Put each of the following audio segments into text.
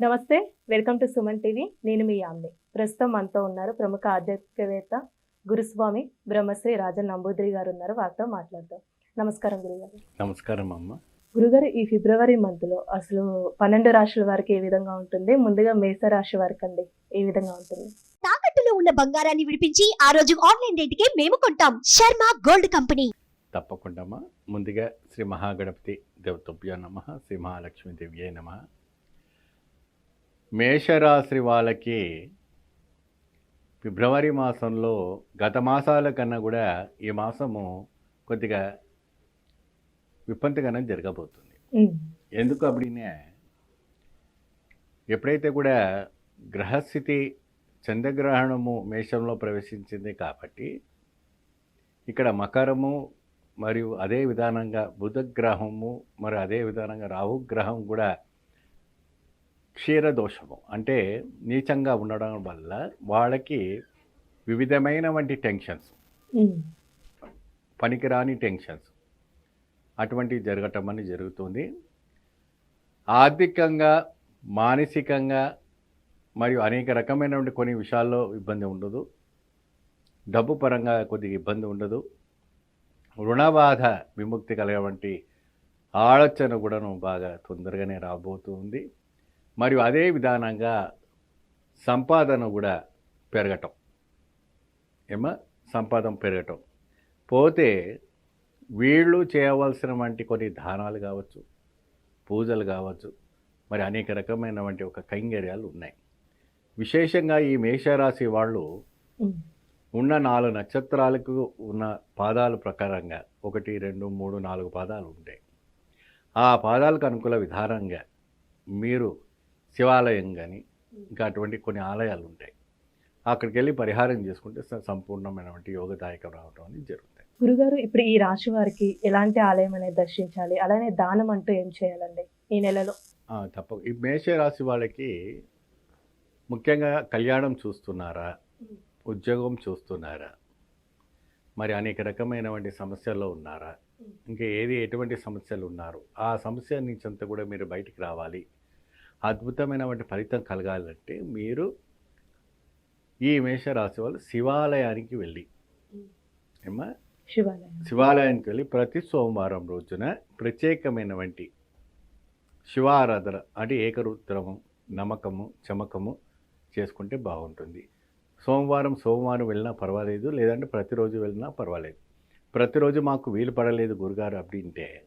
నమస్తే welcome to Suman TV. నేను మీ యామ్ని. ప్రస్తుతం మనతో ఉన్నారు ప్రముఖ ఆధ్యాత్మికవేత్త గురుస్వామి బ్రహ్మశ్రీ రాజన్ నంబూద్రి గారు ఉన్నారు వారితో మాట్లాడదాం. నమస్కారం గురుగారు. నమస్కారం అమ్మ. గురుగారు ఈ ఫిబ్రవరి మంత్లో అసలు పన్నెండు రాశుల వారికి ఏ విధంగా ఉంటుంది? ముందుగా మేష రాశి వారికి అండి ఏ విధంగా ఉంటుంది? తాకట్టులో ఉన్న బంగారాన్ని విడిపించి ఆ రోజు ఆన్లైన్ రేటుకే మేము కొంటాం. Sharma gold company. తప్పకుండా అమ్మ. ముందుగా శ్రీ మహాగణపతి దేవతభ్యో నమ. శ్రీ మహాలక్ష్మి దివ్యే నమ. మేషరాశి వాళ్ళకి ఫిబ్రవరి మాసంలో గత మాసాల కన్నా కూడా ఈ మాసము కొద్దిగా విపంతగానే జరగబోతుంది. ఎందుకు అప్పుడినే ఎప్పుడైతే కూడా గ్రహస్థితి చంద్రగ్రహణము మేషంలో ప్రవేశించింది కాబట్టి ఇక్కడ మకరము మరియు అదే విధానంగా బుధగ్రహము మరి అదే విధానంగా రాహుగ్రహం కూడా క్షీరదోషము. అంటే నీచంగా ఉండడం వల్ల వాళ్ళకి వివిధమైనటువంటి టెన్షన్స్. ఉమ్, పనికిరాని టెన్షన్స్. అటువంటివి జరగటం అని జరుగుతుంది. ఆర్థికంగా మానసికంగా మరియు అనేక రకమైనటువంటి కొన్ని విషయాల్లో ఇబ్బంది ఉండదు. డబ్బు పరంగా కొద్దిగా ఇబ్బంది ఉండదు. రుణబాధ విముక్తి కలిగేటువంటి ఆలోచన కూడాను బాగా తొందరగానే రాబోతుంది. మరియు అదే విధానంగా సంపాదన కూడా పెరగటం. ఏమో సంపాదన పెరగటం. పోతే వీళ్ళు చేయవలసిన వంటి కొన్ని దానాలు కావచ్చు పూజలు కావచ్చు మరి అనేక రకమైనటువంటి ఒక కైంగర్యాలు ఉన్నాయి. విశేషంగా ఈ మేషరాశి వాళ్ళు ఉన్న నాలుగు నక్షత్రాలకు ఉన్న పాదాల ప్రకారంగా ఒకటి రెండు మూడు నాలుగు పాదాలు ఉంటాయి. ఆ పాదాలకు అనుకూల విధానంగా మీరు శివాలయం కానీ ఇంకా అటువంటి కొన్ని ఆలయాలు ఉంటాయి అక్కడికి వెళ్ళి పరిహారం చేసుకుంటే సంపూర్ణమైనటువంటి యోగదాయకం రావడం అనేది జరుగుతాయి. గురుగారు ఇప్పుడు ఈ రాశి వారికి ఎలాంటి ఆలయం అనేది దర్శించాలి? అలానే దానం అంటూ ఏం చేయాలండి ఈ నెలలో? తప్ప ఈ మేషరాశి వాళ్ళకి ముఖ్యంగా కళ్యాణం చూస్తున్నారా? ఉద్యోగం చూస్తున్నారా? మరి అనేక రకమైనటువంటి సమస్యల్లో ఉన్నారా? ఇంకా ఏది ఎటువంటి సమస్యలు ఉన్నారు ఆ సమస్య నుంచి అంతా కూడా మీరు బయటికి రావాలి. అద్భుతమైనటువంటి ఫలితం కలగాలంటే మీరు ఈ మేషరాశి వాళ్ళు శివాలయానికి వెళ్ళి ఏమా శివాలయానికి వెళ్ళి ప్రతి సోమవారం రోజున ప్రత్యేకమైనటువంటి శివారాధన అంటే ఏకరుద్రము నమ్మకము చమకము చేసుకుంటే బాగుంటుంది. సోమవారం సోమవారం వెళ్ళినా పర్వాలేదు లేదంటే ప్రతిరోజు వెళ్ళినా పర్వాలేదు. ప్రతిరోజు మాకు వీలు పడలేదు గురుగారు అప్పింటే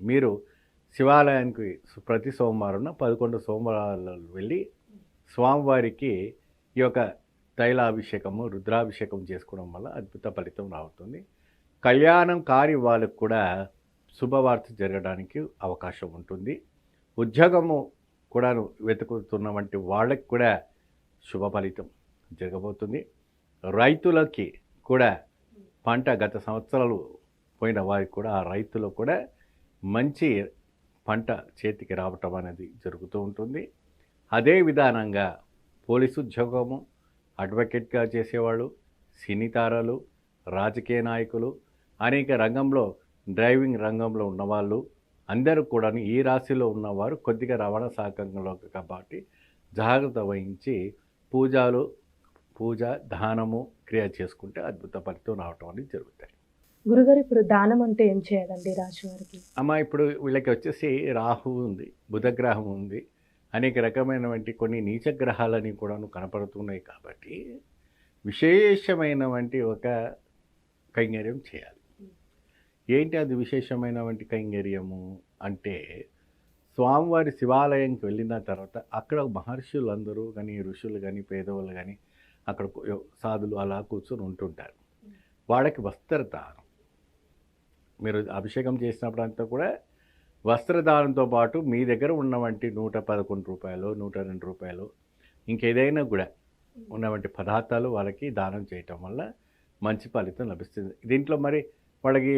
మీరు శివాలయానికి ప్రతి సోమవారం పదకొండు సోమవారాలు వెళ్ళి స్వామివారికి ఈ యొక్క తైలాభిషేకము రుద్రాభిషేకం చేసుకోవడం వల్ల అద్భుత ఫలితం రావుతుంది కళ్యాణం కాని వాళ్ళకు కూడా శుభవార్త జరగడానికి అవకాశం ఉంటుంది. ఉద్యోగము కూడా వెతుకుతున్న వంటి వాళ్ళకి కూడా శుభ ఫలితం జరగబోతుంది. రైతులకి కూడా పంట గత సంవత్సరాలు పోయిన వారికి కూడా ఆ రైతులు కూడా మంచి పంట చేతికి రావటం అనేది జరుగుతూ ఉంటుంది. అదే విధానంగా పోలీసు ఉద్యోగము అడ్వకేట్గా చేసేవాళ్ళు సినీ తారలు రాజకీయ నాయకులు అనేక రంగంలో డ్రైవింగ్ రంగంలో ఉన్నవాళ్ళు అందరూ కూడా ఈ రాశిలో ఉన్నవారు కొద్దిగా రవాణా శాఖంలో కాబట్టి జాగ్రత్త వహించి పూజలు పూజ దానము క్రియ చేసుకుంటే అద్భుత ఫలితం రావటం అనేది జరుగుతాయి. గురుగారు ఇప్పుడు దానం అంటే ఏం చేయాలండి ఈ రాశి వారికి అమ్మ ఇప్పుడు వీళ్ళకి వచ్చేసి రాహు ఉంది బుధగ్రహం ఉంది. అనేక రకమైనటువంటి కొన్ని నీచ గ్రహాలని కూడాను కనపడుతున్నాయి కాబట్టి విశేషమైనటువంటి ఒక కైంగర్యం చేయాలి. ఏంటి అది విశేషమైనటువంటి కైంగర్యము అంటే స్వామివారి శివాలయంకి వెళ్ళిన తర్వాత అక్కడ మహర్షులందరూ కానీ ఋషులు కానీ పేదవాళ్ళు కానీ అక్కడ సాధులు అలా కూర్చొని ఉంటుంటారు. వాళ్ళకి వస్త్రదానం. మీరు అభిషేకం చేసినప్పుడు అంతా కూడా వస్త్రదానంతో పాటు మీ దగ్గర ఉన్నవంటి నూట పదకొండు రూపాయలు నూట రెండు రూపాయలు ఇంకేదైనా కూడా ఉన్నవంటి పదార్థాలు వాళ్ళకి దానం చేయటం వల్ల మంచి ఫలితం లభిస్తుంది. దీంట్లో మరి వాళ్ళకి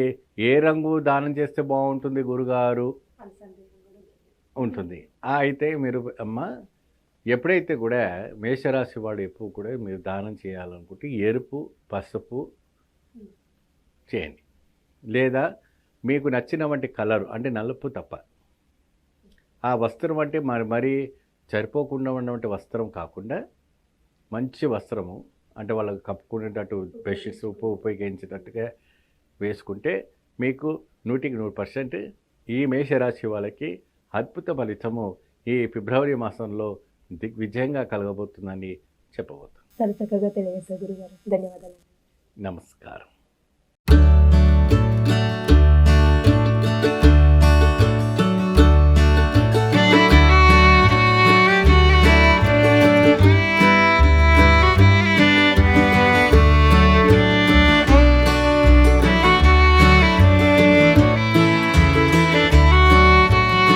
ఏ రంగు దానం చేస్తే బాగుంటుంది గురుగారు? ఉంటుంది. ఆ అయితే మీరు అమ్మ ఎప్పుడైతే కూడా మేషరాశి వాడు ఎప్పుడు కూడా మీరు దానం చేయాలనుకుంటే ఎరుపు పసుపు చేయండి. లేదా మీకు నచ్చిన వంటి కలరు అంటే నలుపు తప్ప. ఆ వస్త్రం అంటే మరి మరి సరిపోకుండా ఉన్నటువంటి వస్త్రం కాకుండా మంచి వస్త్రము అంటే వాళ్ళకి కప్పుకునేటట్టు బెడ్షీట్స్ ఉప్పు ఉపయోగించేటట్టుగా వేసుకుంటే మీకు నూటికి నూరు పర్సెంట్ ఈ మేషరాశి వాళ్ళకి అద్భుత ఫలితము ఈ ఫిబ్రవరి మాసంలో దిగ్విజయంగా కలగబోతుందని చెప్పబోతుంది చాలా చక్కగా తెలియజేశారు గురుగారు. ధన్యవాదాలు. నమస్కారం.